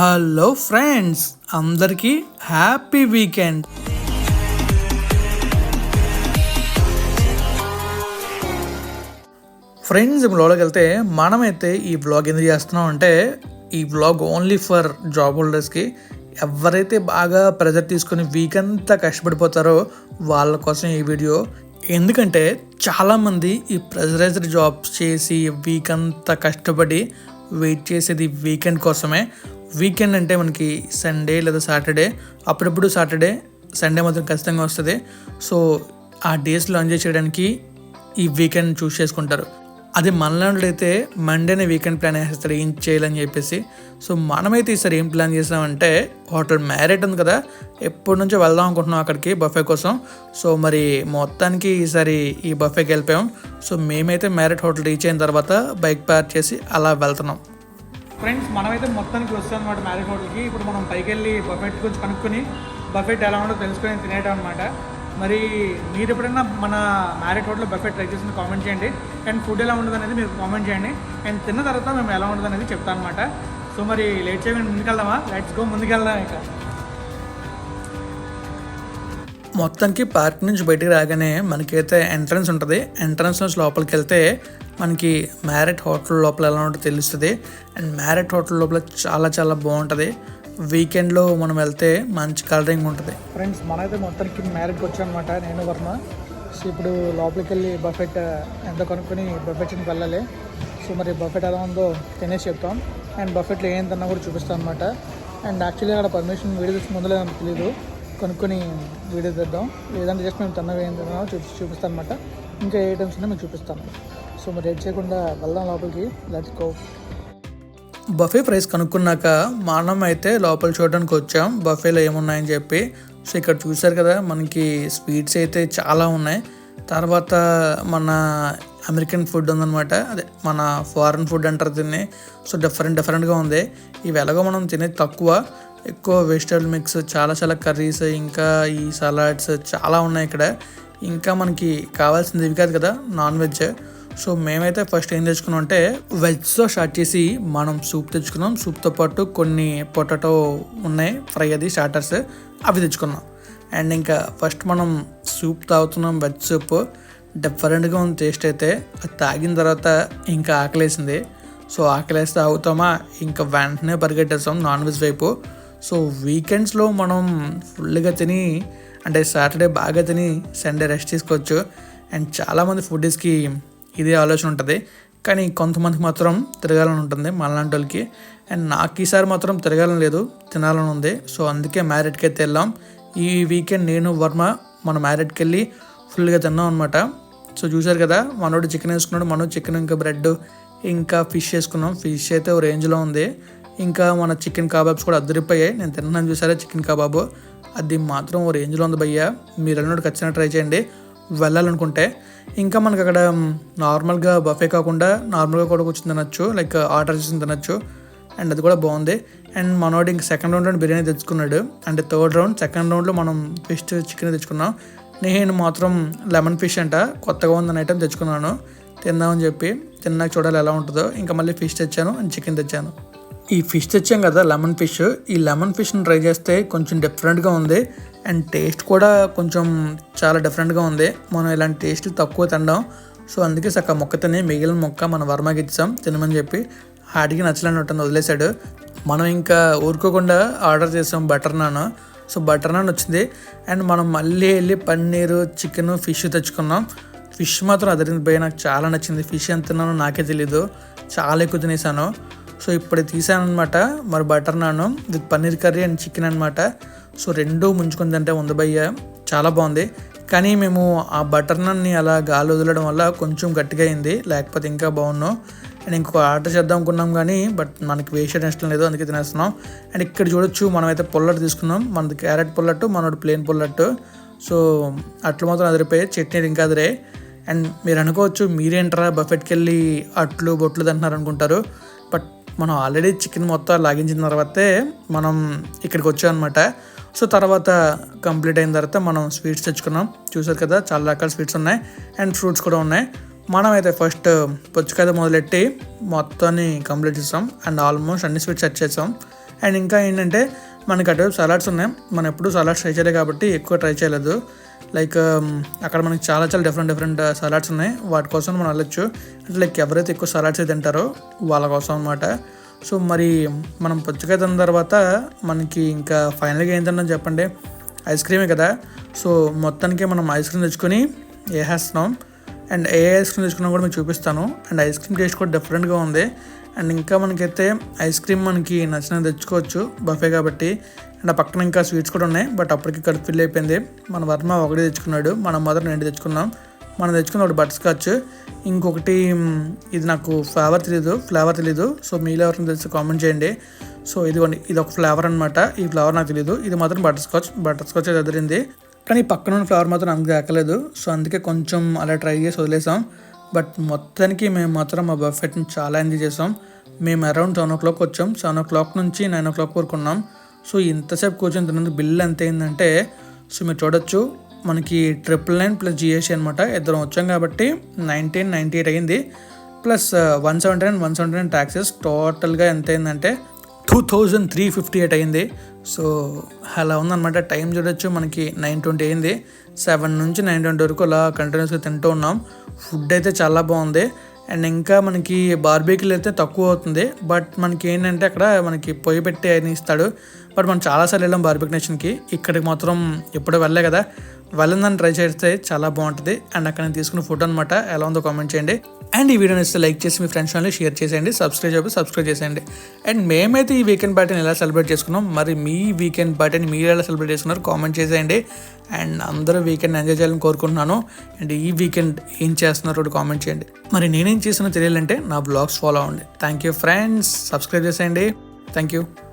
Hello friends అందరికీ happy weekend. Friends బ్లాగ్కి వెళ్తే మనమైతే ఈ బ్లాగ్ ఎందుకు చేస్తున్నాం అంటే ఈ బ్లాగ్ ఓన్లీ ఫర్ జాబ్ హోల్డర్స్కి ఎవరైతే బాగా ప్రెజర్ తీసుకొని వీక్ అంతా కష్టపడిపోతారో వాళ్ళ కోసం ఈ వీడియో. ఎందుకంటే చాలామంది ఈ ప్రెజరైజ్డ్ జాబ్స్ చేసి వీక్ అంతా కష్టపడి వెయిట్ చేసేది వీకెండ్ కోసమే. వీకెండ్ అంటే మనకి సండే లేదా సాటర్డే. అప్పుడప్పుడు సాటర్డే సండే మాత్రం ఖచ్చితంగా వస్తుంది. సో ఆ డేస్లో ఎంజాయ్ చేయడానికి ఈ వీకెండ్ చూస్ చేసుకుంటారు. అది మనలాంటిదైతే మండేనే వీకెండ్ ప్లాన్ వేస్తారు ఏం చేయాలని చెప్పేసి. సో మనమైతే ఈసారి ఏం ప్లాన్ చేసామంటే హోటల్ మ్యారేట్ ఉంది కదా ఎప్పటి నుంచో వెళ్దాం అనుకుంటున్నాం అక్కడికి బఫే కోసం. సో మరి మొత్తానికి ఈసారి ఈ బఫేకి వెళ్ళిపోయాం. సో మేమైతే మ్యారేట్ హోటల్ రీచ్ అయిన తర్వాత బైక్ పార్క్ చేసి అలా వెళ్తున్నాం. ఫ్రెండ్స్ మనమైతే మొత్తానికి వస్తాం అనమాట మ్యారేజ్ హోటల్కి. ఇప్పుడు మనం పైకి వెళ్ళి బఫెట్ గురించి కనుక్కొని బఫెట్ ఎలా ఉంటుందో తెలుసుకొని తినేయడం అనమాట మరి మీరు ఎప్పుడైనా మన మ్యారేజ్ హోటల్లో బఫెట్ ట్రై చేసిన కామెంట్ చేయండి. అండ్ ఫుడ్ ఎలా ఉండదు అనేది మీరు కామెంట్ చేయండి. అండ్ తిన్న తర్వాత మేము ఎలా ఉండదు అనేది చెప్తాను అనమాట సో మరి లేట్ చేయకుండా ముందుకెళ్దామా? లెట్స్ గో ముందుకెళ్దాం ఇక. మొత్తానికి పార్క్ నుంచి బయటికి రాగానే మనకైతే ఎంట్రన్స్ ఉంటుంది. ఎంట్రన్స్ నుంచి లోపలికి వెళ్తే మనకి మ్యారెట్ హోటల్ లోపల ఎలా ఉంటుందో తెలుస్తుంది. అండ్ మ్యారెట్ హోటల్ లోపల చాలా చాలా బాగుంటుంది. వీకెండ్లో మనం వెళ్తే మంచి కలరింగ్ ఉంటుంది. ఫ్రెండ్స్ మనైతే మొత్తానికి మ్యారెట్కి వచ్చామన్నమాట నేను వర్మ. సో ఇప్పుడు లోపలికి వెళ్ళి బఫెట్ ఎంత కొనుక్కొని బఫెట్ వెళ్ళాలి. సో మరి బఫెట్ ఎలా ఉందో తినేసి చెప్తాం. అండ్ బఫెట్లో ఏం తిన్నా కూడా చూపిస్తాం అనమాట అండ్ యాక్చువల్లీ అక్కడ పర్మిషన్ వీడియో తీసి ముందులే నాకు తెలియదు కొనుక్కొని వీడియో తెద్దాం. లేదంటే జస్ట్ మేము తిన్నవి ఏం తిన్నామో చూపి చూపిస్తాను అనమాట ఇంకా ఏ ఐటమ్స్ ఉన్నా మీకు చూపిస్తాను. సో మరి లేట్ చేయకుండా వెళ్దాం లోపలికి. లెట్స్ గో బఫే ప్రైస్ కనుక్కున్నాక మనం అయితే లోపల చూడడానికి వచ్చాం. బఫేలో ఏమున్నాయని చెప్పి. సో ఇక్కడ చూసారు కదా మనకి స్వీట్స్ అయితే చాలా ఉన్నాయి. తర్వాత మన అమెరికన్ ఫుడ్ ఉందన్నమాట. అదే మన ఫారెన్ ఫుడ్ అంటారు తిని సో డిఫరెంట్ డిఫరెంట్గా ఉంది. ఇవి ఎలాగో మనం తినేది తక్కువ. ఎక్కువ వెజిటబుల్ మిక్స్ చాలా చాలా కర్రీస్ ఇంకా ఈ సలాడ్స్ చాలా ఉన్నాయి ఇక్కడ. ఇంకా మనకి కావాల్సింది ఇవి కాదు కదా నాన్ వెజ్. సో మేమైతే ఫస్ట్ ఏం తెచ్చుకున్నాం అంటే వెజ్తో స్టార్ట్ చేసి మనం సూప్ తెచ్చుకున్నాం. సూప్తో పాటు కొన్ని పొటాటో ఉన్నాయి ఫ్రై అది స్టార్టర్స్ అవి తెచ్చుకున్నాం. అండ్ ఇంకా ఫస్ట్ మనం సూప్ తాగుతున్నాం వెజ్ సూప్. డిఫరెంట్గా ఉంది టేస్ట్ అయితే. అది తాగిన తర్వాత ఇంకా ఆకలేసింది. సో ఆకలేస్తే తాగుతామా? ఇంకా వెంటనే పరిగెట్టేస్తాం నాన్ వెజ్ వైపు. సో వీకెండ్స్లో మనం ఫుల్గా తిని అంటే సాటర్డే బాగా తిని సండే రెస్ట్ తీసుకోవచ్చు. అండ్ చాలామంది ఫుడ్డీస్కి ఇదే ఆలోచన ఉంటుంది. కానీ కొంతమందికి మాత్రం తిరగాలని ఉంటుంది మనలాంటి వాళ్ళకి. అండ్ నాకు ఈసారి మాత్రం తిరగాలని లేదు తినాలని ఉంది. సో అందుకే మ్యారెట్కి అయితే వెళ్ళాం. ఈ వీకెండ్ నేను వర్మ మన మ్యారెట్కి వెళ్ళి ఫుల్గా తిన్నాం అనమాట సో చూశారు కదా మనోడు చికెన్ వేసుకున్నాడు మనోడు చికెన్ ఇంకా బ్రెడ్ ఇంకా ఫిష్ వేసుకున్నాం. ఫిష్ అయితే ఓ రేంజ్లో ఉంది. ఇంకా మన చికెన్ కబాబ్స్ కూడా అద్దరిపోయాయి. నేను తిన్నాను చూసారా చికెన్ కబాబు? అది మాత్రం ఓ రేంజ్లో ఉంది భయ్య. మీరు వెళ్ళినట్టు ఖచ్చితంగా ట్రై చేయండి. వెళ్ళాలనుకుంటే ఇంకా మనకు అక్కడ నార్మల్గా బఫే కాకుండా నార్మల్గా కూడా కూర్చొని తినచ్చు. లైక్ ఆర్డర్ చేసి తినచ్చు. అండ్ అది కూడా బాగుంది. అండ్ మనోడు ఇంక సెకండ్ రౌండ్లో బిర్యానీ తెచ్చుకున్నాడు. అంటే థర్డ్ రౌండ్ సెకండ్ రౌండ్లో మనం ఫిష్ చికెన్ తెచ్చుకున్నాం. నేను మాత్రం లెమన్ ఫిష్ అంట కొత్తగా ఉందని ఐటమ్ తెచ్చుకున్నాను. తిందామని చెప్పి తిన్నాక చూడాలి ఎలా ఉంటుందో. ఇంకా మళ్ళీ ఫిష్ తెచ్చాను అండ్ చికెన్ తెచ్చాను. ఈ ఫిష్ తెచ్చాం కదా లెమన్ ఫిష్. ఈ లెమన్ ఫిష్ని ట్రై చేస్తే కొంచెం డిఫరెంట్గా ఉంది. అండ్ టేస్ట్ కూడా కొంచెం చాలా డిఫరెంట్గా ఉంది. మనం ఇలాంటి టేస్ట్ తక్కువ తినడం. సో అందుకే సక్క మొక్క తిని మిగిలిన మొక్క మన వర్మకి ఇచ్చాం తినమని చెప్పి ఆడికి నచ్చలేని ఉంటుంది వదిలేశాడు. మనం ఇంకా ఊరుకోకుండా ఆర్డర్ చేసాం butter naan so butter naan వచ్చింది. అండ్ మనం మళ్ళీ వెళ్ళి పన్నీరు చికెన్ ఫిష్ తెచ్చుకున్నాం. ఫిష్ మాత్రం అదిరింది పోయి నాకు చాలా నచ్చింది. ఫిష్ ఎంత తిన్నానో నాకే తెలీదు. చాలా ఎక్కువ తినేసాను. సో ఇప్పుడు తీసాను అనమాట మరి butter naan with paneer curry and chicken అనమాట సో రెండు ముంచుకుని తింటే ఉంది భయ్య. చాలా బాగుంది. కానీ మేము ఆ బటర్ నన్ని అలా గాలి వదలడం వల్ల కొంచెం గట్టిగా అయింది. లేకపోతే ఇంకా బాగున్నాం. అండ్ ఇంకొక ఆర్డర్ చేద్దాం అనుకున్నాం కానీ బట్ మనకి వేస్ట్ ఇష్టం లేదు. అందుకే తినేస్తున్నాం. అండ్ ఇక్కడ చూడొచ్చు మనమైతే పుల్లట్టు తీసుకున్నాం. మనది క్యారెట్ పుల్లట్టు మనోడు ప్లేన్ పుల్లట్టు సో అట్లు మాత్రం అదిరిపోయి చట్నీ ఇంకా అదిరే. అండ్ మీరు అనుకోవచ్చు మీరేంటరా బఫెట్కి వెళ్ళి అట్లు బొట్లు తింటున్నారు అనుకుంటారు. బట్ మనం ఆల్రెడీ చికెన్ మొత్తం లాగించిన తర్వాతే మనం ఇక్కడికి వచ్చామన్నమాట. సో తర్వాత కంప్లీట్ అయిన తర్వాత మనం స్వీట్స్ తెచ్చుకున్నాం. చూసారు కదా చాలా రకాల స్వీట్స్ ఉన్నాయి. అండ్ ఫ్రూట్స్ కూడా ఉన్నాయి. మనం అయితే ఫస్ట్ పుచ్చకాయ మొదలెట్టి మొత్తాన్ని కంప్లీట్ చేస్తాం అండ్ ఆల్మోస్ట్ అన్ని స్వీట్స్ సెట్ చేసాం. అండ్ ఇంకా ఏంటంటే మనకి అటువైపు సలాడ్స్ ఉన్నాయి. మనం ఎప్పుడు సలాడ్స్ ట్రై చేయలేదు కాబట్టి ఎక్కువ ట్రై చేయలేదు. లైక్ అక్కడ మనకి చాలా చాలా డిఫరెంట్ డిఫరెంట్ సలాడ్స్ ఉన్నాయి. వాటి కోసం మనం వెళ్ళొచ్చు. అంటే లైక్ ఎవరైతే ఎక్కువ సలాడ్స్ తింటారో వాళ్ళ కోసం అనమాట సో మరి మనం పుచ్చకాయ తిన్న తర్వాత మనకి ఇంకా ఫైనల్గా ఏంటన్నా చెప్పండి? ఐస్ క్రీమే కదా. సో మొత్తానికి మనం ఐస్ క్రీమ్ తెచ్చుకొని వేసేస్తున్నాం. అండ్ ఏ ఐస్ క్రీమ్ తెచ్చుకున్నా కూడా మీకు చూపిస్తాను. అండ్ ఐస్ క్రీమ్ టేస్ట్ కూడా డిఫరెంట్గా ఉంది. అండ్ ఇంకా మనకైతే ఐస్ క్రీమ్ మనకి నచ్చినది తెచ్చుకోవచ్చు బఫే కాబట్టి. అండ్ ఆ పక్కన ఇంకా స్వీట్స్ కూడా ఉన్నాయి. బట్ అప్పటికి కడుపు ఫిల్ అయిపోయింది. మన వర్మ ఒకటి తెచ్చుకున్నాడు. మనం మొదట రెండు తెచ్చుకున్నాం. మనం తెచ్చుకున్న ఒకటి బటర్ స్కాచ్ ఇంకొకటి ఇది నాకు ఫ్లేవర్ తెలీదు ఫ్లేవర్ తెలీదు. సో మీలో ఎవరిని తెలిసి కామెంట్ చేయండి. సో ఇదిగోండి ఇది ఒక ఫ్లేవర్ అనమాట ఈ ఫ్లేవర్ నాకు తెలియదు ఇది మాత్రం బటర్ స్కాచ్ బటర్ స్కాచ్ ఎదిరింది కానీ పక్కన ఉన్న ఫ్లేవర్ మాత్రం నాకు దక్కలేదు. సో అందుకే కొంచెం అలా ట్రై చేసి వదిలేసాం. బట్ మొత్తానికి మేము మాత్రం మా బఫెట్ని చాలా ఎంజాయ్ చేసాం. మేము అరౌండ్ సెవెన్ ఓ క్లాక్ వచ్చాం. సెవెన్ ఓ క్లాక్ నుంచి నైన్ ఓ క్లాక్ వరకు ఉన్నాం. సో ఇంతసేపు కూర్చొని తిన్నందుకు బిల్ ఎంత అయిందంటే సో మీరు చూడొచ్చు. మనకి ట్రిపుల్ నైన్ ప్లస్ జిఎస్టీ అనమాట ఇద్దరం వచ్చాం కాబట్టి నైన్టీన్ నైంటీ ఎయిట్ అయింది plus one seventy nine one seventy nine taxes టోటల్గా ఎంత అయిందంటే two thousand three fifty eight అయింది సో అలా ఉందన్నమాట. టైం చూడొచ్చు మనకి నైన్ ట్వంటీ అయింది సెవెన్ నుంచి నైన్ ట్వంటీ వరకు అలా కంటిన్యూస్గా తింటూ ఉన్నాం. ఫుడ్ అయితే చాలా బాగుంది. అండ్ ఇంకా మనకి బార్బీకిల్ అయితే తక్కువ అవుతుంది. బట్ మనకి ఏంటంటే అక్కడ మనకి పొయ్యి పెట్టి ఆయన ఇస్తాడు. బట్ మనం చాలాసార్లు వెళ్ళాం బార్బిక్ నేషన్కి ఇక్కడికి మాత్రం ఎప్పుడు వెళ్ళే కదా. వెళ్ళిందని ట్రై చేస్తే చాలా బాగుంటుంది. అండ్ అక్కడ నేను తీసుకున్న ఫుడ్ అనమాట ఎలా ఉందో కామెంట్ చేయండి. అండ్ ఈ వీడియోని ఇస్తే లైక్ చేసి మీ ఫ్రెండ్స్ వాళ్ళని షేర్ చేసేయండి సబ్స్క్రైబ్ చెప్పి సబ్స్క్రైబ్ చేసేయండి. అండ్ మేమైతే ఈ వీకెండ్ పార్టీని ఎలా సెలబ్రేట్ చేసుకున్నాం మరి మీ వీకెండ్ పార్టీని మీరు ఎలా సెలబ్రేట్ చేసుకున్నారు కామెంట్ చేసేయండి. అండ్ అందరూ వీకెండ్ ఎంజాయ్ చేయాలని కోరుకుంటున్నాను. అండ్ ఈ వీకెండ్ ఏం చేస్తున్నారో కామెంట్ చేయండి. మరి నేనేం చేసినా తెలియాలంటే నా బ్లాగ్స్ ఫాలో అవ్వండి. థ్యాంక్ యూ ఫ్రెండ్స్ సబ్స్క్రైబ్ చేసేయండి. Thank you